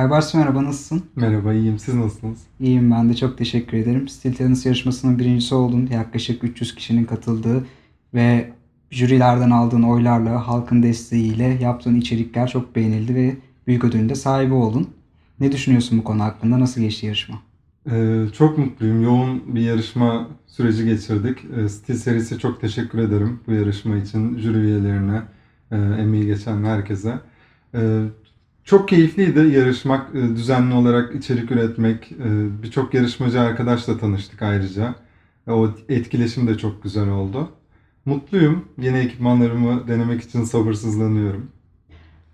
Aybars merhaba nasılsın? Merhaba, iyiyim. Siz nasılsınız? İyiyim ben de çok teşekkür ederim. Stil Tennis yarışmasının birincisi oldun. Yaklaşık 300 kişinin katıldığı ve jürilerden aldığın oylarla, halkın desteğiyle yaptığın içerikler çok beğenildi ve büyük ödülün de sahibi oldun. Ne düşünüyorsun bu konu hakkında? Nasıl geçti yarışma? Ee, çok mutluyum. Yoğun bir yarışma süreci geçirdik. Ee, Stil serisi çok teşekkür ederim bu yarışma için. Jüri üyelerine, e, emeği geçen herkese. Ee, çok keyifliydi yarışmak, e, düzenli olarak içerik üretmek. E, Birçok yarışmacı arkadaşla tanıştık ayrıca. E, O etkileşim de çok güzel oldu. Mutluyum. Yeni ekipmanlarımı denemek için sabırsızlanıyorum.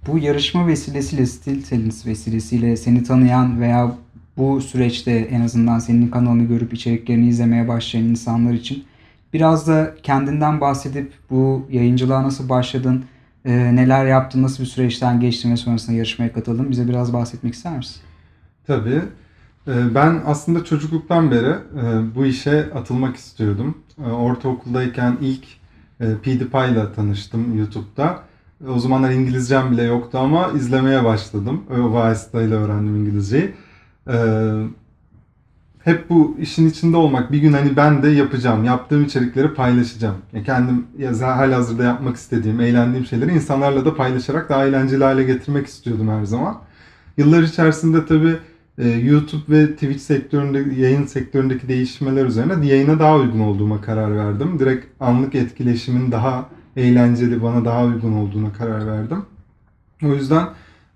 Bu yarışma vesilesiyle, Stil Tennis vesilesiyle seni tanıyan veya bu süreçte en azından senin kanalını görüp içeriklerini izlemeye başlayan insanlar için biraz da kendinden bahsedip bu yayıncılığa nasıl başladın, e, neler yaptın, nasıl bir süreçten geçtin ve sonrasında yarışmaya katıldın bize biraz bahsetmek ister misin? Tabii. Ee, Ben aslında çocukluktan beri e, bu işe atılmak istiyordum. E, Ortaokuldayken ilk e, PewDiePie ile tanıştım YouTube'da. O zamanlar İngilizcem bile yoktu ama izlemeye başladım. O vasıtayla öğrendim İngilizceyi. Hep bu işin içinde olmak, bir gün hani ben de yapacağım, yaptığım içerikleri paylaşacağım. Yani kendim ya halihazırda yapmak istediğim, eğlendiğim şeyleri insanlarla da paylaşarak daha eğlenceli hale getirmek istiyordum her zaman. Yıllar içerisinde tabii e, YouTube ve Twitch sektöründe, yayın sektöründeki değişmeler üzerine yayına daha uygun olduğuma karar verdim. Direkt anlık etkileşimin daha eğlenceli, bana daha uygun olduğuna karar verdim. O yüzden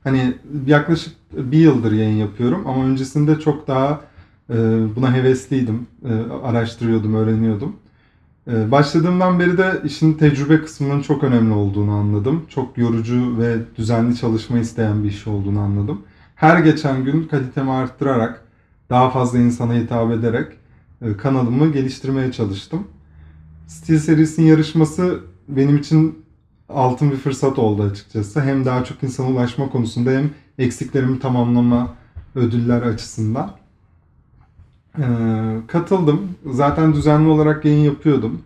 hani yaklaşık bir yıldır yayın yapıyorum ama öncesinde çok daha e, buna hevesliydim. E, araştırıyordum, öğreniyordum. E, başladığımdan beri de işin tecrübe kısmının çok önemli olduğunu anladım. Çok yorucu ve düzenli çalışma isteyen bir iş olduğunu anladım. Her geçen gün kalitemi arttırarak, daha fazla insana hitap ederek e, kanalımı geliştirmeye çalıştım. Stil serisinin yarışması benim için altın bir fırsat oldu açıkçası. Hem daha çok insana ulaşma konusunda hem eksiklerimi tamamlama ödüller açısından. Ee, katıldım. Zaten düzenli olarak yayın yapıyordum.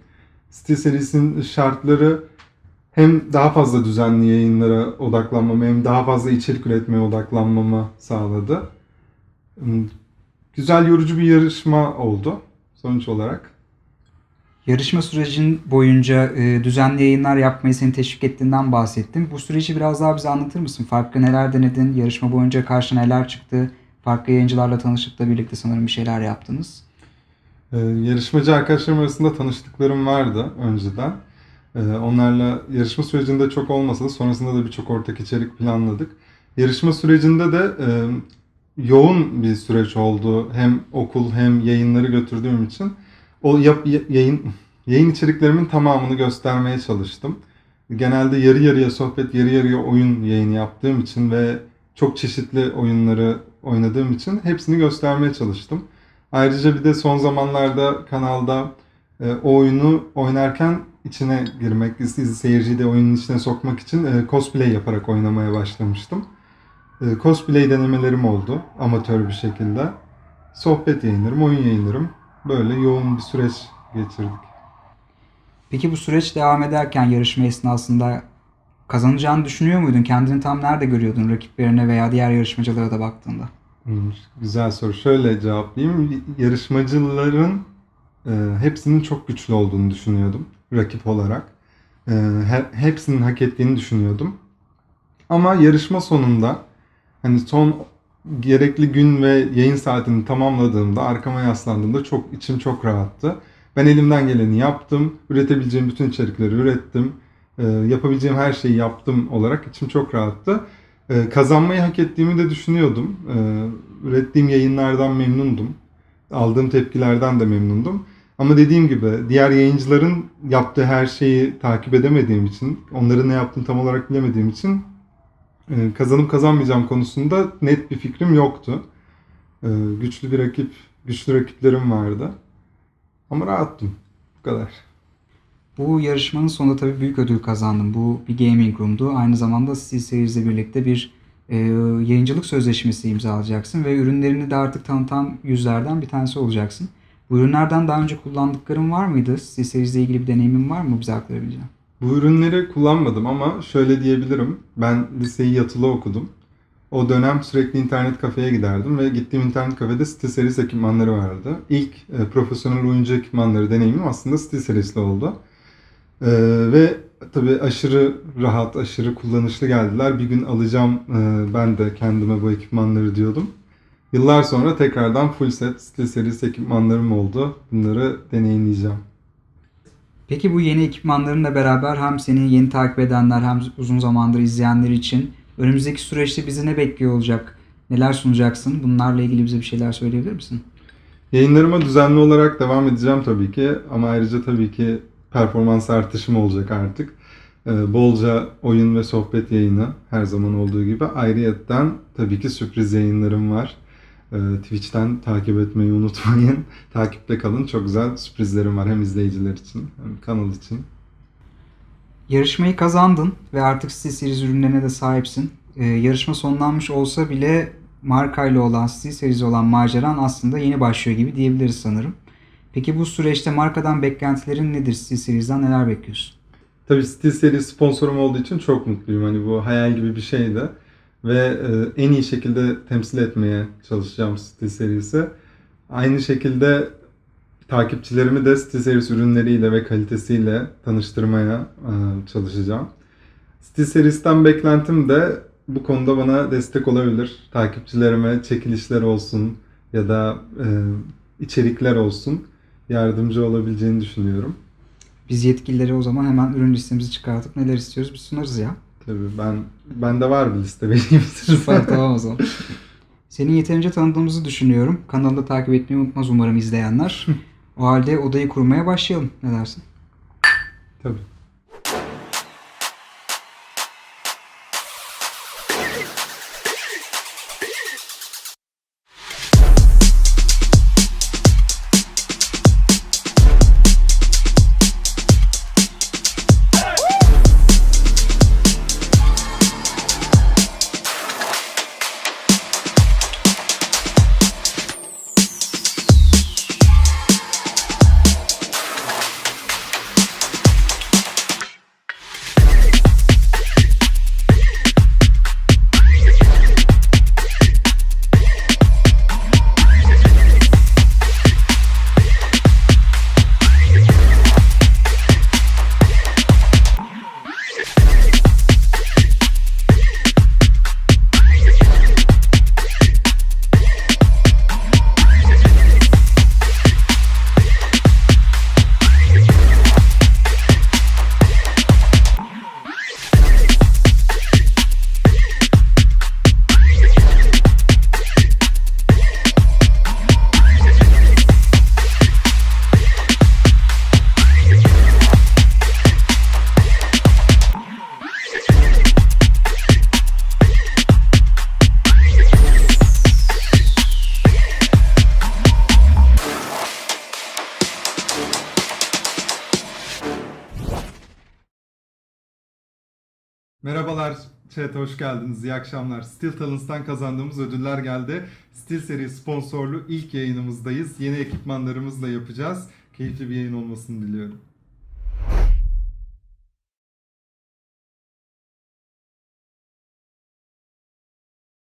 Stil serisinin şartları hem daha fazla düzenli yayınlara odaklanmamı hem daha fazla içerik üretmeye odaklanmamı sağladı. Hmm, Güzel yorucu bir yarışma oldu sonuç olarak. Yarışma sürecin boyunca e, düzenli yayınlar yapmayı seni teşvik ettiğinden bahsettin. Bu süreci biraz daha bize anlatır mısın? Farklı neler denedin? Yarışma boyunca karşına neler çıktı? Farklı yayıncılarla tanışıp da birlikte sanırım bir şeyler yaptınız. Ee, yarışmacı arkadaşlarım arasında tanıştıklarım vardı önceden. Ee, onlarla yarışma sürecinde çok olmasa da sonrasında da birçok ortak içerik planladık. Yarışma sürecinde de e, yoğun bir süreç oldu. Hem okul hem yayınları götürdüğüm için o yap, yayın yayın içeriklerimin tamamını göstermeye çalıştım. Genelde yarı yarıya sohbet, yarı yarıya oyun yayını yaptığım için ve çok çeşitli oyunları oynadığım için hepsini göstermeye çalıştım. Ayrıca bir de son zamanlarda kanalda e, o oyunu oynarken içine girmek, seyirciyi de oyunun içine sokmak için e, cosplay yaparak oynamaya başlamıştım. E, cosplay denemelerim oldu amatör bir şekilde. Sohbet yayınlarım, oyun yayınlarım böyle yoğun bir süreç geçirdik. Peki bu süreç devam ederken yarışma esnasında kazanacağını düşünüyor muydun? Kendini tam nerede görüyordun rakiplerine veya diğer yarışmacılara da baktığında? Hmm, Güzel soru. Şöyle cevaplayayım. Yarışmacıların e, hepsinin çok güçlü olduğunu düşünüyordum rakip olarak. E, he- hepsinin hak ettiğini düşünüyordum. Ama yarışma sonunda hani son gerekli gün ve yayın saatini tamamladığımda arkama yaslandığımda çok içim çok rahattı. Ben elimden geleni yaptım. Üretebileceğim bütün içerikleri ürettim. E, yapabileceğim her şeyi yaptım olarak içim çok rahattı. Ee, kazanmayı hak ettiğimi de düşünüyordum. Ee, ürettiğim yayınlardan memnundum. Aldığım tepkilerden de memnundum. Ama dediğim gibi diğer yayıncıların yaptığı her şeyi takip edemediğim için, onların ne yaptığını tam olarak bilemediğim için e, kazanıp kazanmayacağım konusunda net bir fikrim yoktu. Ee, güçlü bir rakip, güçlü rakiplerim vardı. Ama rahattım. Bu kadar. Bu yarışmanın sonunda tabii büyük ödül kazandın. Bu bir gaming room'du. Aynı zamanda Steel Series'le birlikte bir e, yayıncılık sözleşmesi imzalayacaksın ve ürünlerini de artık tanıtan yüzlerden bir tanesi olacaksın. Bu ürünlerden daha önce kullandıkların var mıydı? Steel Series'le ilgili bir deneyimin var mı bize aktarabileceğin? Bu ürünleri kullanmadım ama şöyle diyebilirim. Ben liseyi yatılı okudum. O dönem sürekli internet kafeye giderdim ve gittiğim internet kafede SteelSeries ekipmanları vardı. İlk e, profesyonel oyuncu ekipmanları deneyimim aslında SteelSeries'le oldu. E, ve tabii aşırı rahat, aşırı kullanışlı geldiler. Bir gün alacağım e, ben de kendime bu ekipmanları diyordum. Yıllar sonra tekrardan full set SteelSeries ekipmanlarım oldu. Bunları deneyimleyeceğim. Peki bu yeni ekipmanlarınla beraber hem seni yeni takip edenler hem uzun zamandır izleyenler için önümüzdeki süreçte bizi ne bekliyor olacak? Neler sunacaksın? Bunlarla ilgili bize bir şeyler söyleyebilir misin? Yayınlarıma düzenli olarak devam edeceğim tabii ki ama ayrıca tabii ki performans artışım olacak artık. Ee, bolca oyun ve sohbet yayını her zaman olduğu gibi. Ayrıyetten tabii ki sürpriz yayınlarım var. Ee, Twitch'ten takip etmeyi unutmayın. Takipte kalın. Çok güzel sürprizlerim var hem izleyiciler için hem kanal için. Yarışmayı kazandın ve artık SteelSeries ürünlerine de sahipsin. Ee, yarışma sonlanmış olsa bile markayla olan, SteelSeries olan maceran aslında yeni başlıyor gibi diyebiliriz sanırım. Peki bu süreçte markadan beklentilerin nedir? SteelSeries'den neler bekliyorsun? Tabii SteelSeries sponsorum olduğu için çok mutluyum. Hani bu hayal gibi bir şeydi. Ve e, en iyi şekilde temsil etmeye çalışacağım SteelSeries'i. Aynı şekilde takipçilerimi de SteelSeries ürünleriyle ve kalitesiyle tanıştırmaya e, çalışacağım. SteelSeries'ten beklentim de bu konuda bana destek olabilir. Takipçilerime çekilişler olsun ya da e, içerikler olsun yardımcı olabileceğini düşünüyorum. Biz yetkilileri o zaman hemen ürün listemizi çıkartıp neler istiyoruz bir sunarız ya. Tabii ben bende var bir liste size. Süper tamam o zaman. Seni yeterince tanıdığımızı düşünüyorum. Kanalı da takip etmeyi unutmaz umarım izleyenler. O halde odayı kurmaya başlayalım. Ne dersin? Tabii. Merhabalar chat hoş geldiniz. İyi akşamlar. Steel Talents'tan kazandığımız ödüller geldi. Steel seri sponsorlu ilk yayınımızdayız. Yeni ekipmanlarımızla yapacağız. Keyifli bir yayın olmasını diliyorum.